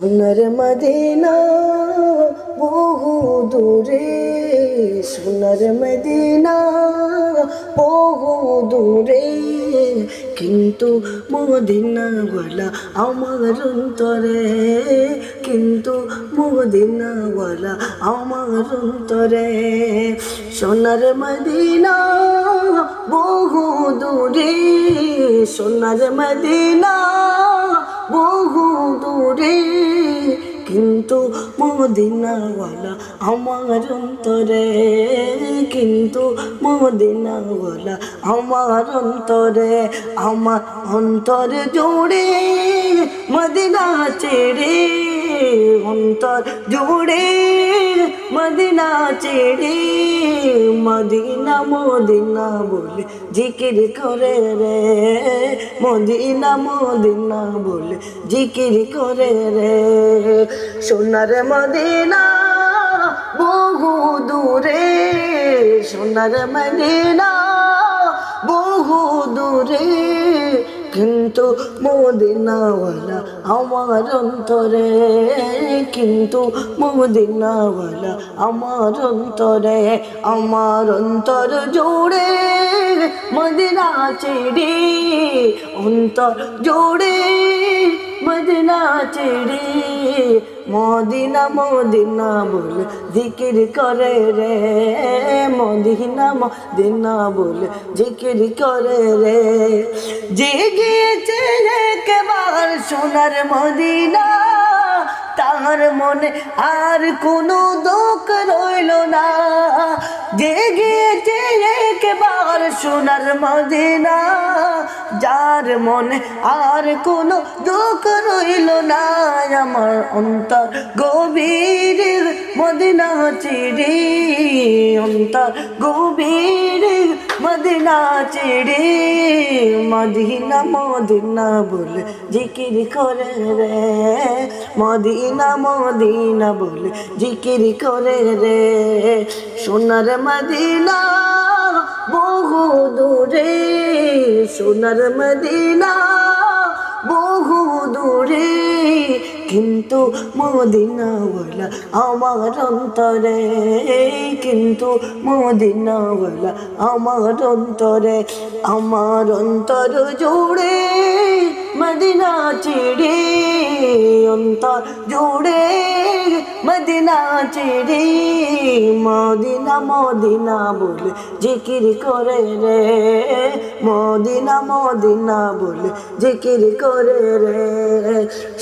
সোনার মদিনা বহু দূরে, সোনার মদিনা বহু দূরে। কিন্তু মদিনাওয়ালা আমার অন্তরে, কিন্তু মদিনাওয়ালা আমার অন্তরে। সোনার মদিনা বহু দূরে, সোনার মদিনা বহু দূরে কিন্তু মদিনাওয়ালা আমার অন্তরে। কিন্তু মদিনাওয়ালা আমার অন্তরে। আমার অন্তর জোড়ে মদিনা ছেড়ে। অন্তর জোড়ে মদিনা ছেড়ে। মদিনা মদিনা বলে, জিকির করে রে। মদিনা মদিনা বলে, জিকির করে রে। সোনার মদিনা বহু দূরে, সোনার মদিনা বহু দূরে। কিন্তু মদিনাওয়ালা আমার অন্তরে, কিন্তু মদিনাওয়ালা আমার অন্তরে, আমার অন্তর জোড়ে মদিনা চিড়ি অন্তর জোড়ে মদিনা ছেড়ে। মদিনা মদিনা বলে জিকির করে রে। মদিনা মদিনা বলে জিকির করে রে। যে গিয়েছে একবার সোনার মদিনা তার মনে আর কোনো দুঃখ রইল না। যে গিয়েছে একবার সোনার মদিনা, যার মনে আর কোনো দুঃখ রইল না। আমার অন্তর গভীর মদিনা চিড়ি অন্তর গভীর। মদিনা চিড়ি মদিনা মদিনা বলে জিকির করে রে। মদিনা মদিনা বলে জিকির করে রে। সোনার মদিনা বহু দূরে, সোনার মদিনা কিন্তু মদিনাওয়ালা আমার অন্তরে, কিন্তু মদিনাওয়ালা আমার অন্তরে, আমার অন্তর জুড়ে মদিনা চিড়ে, অন্তর জুড়ে মদিনা চিড়ে। মদিনা মদিনা বলে জিকির করে রে, মদিনা মদিনা বলে জিকির করে রে।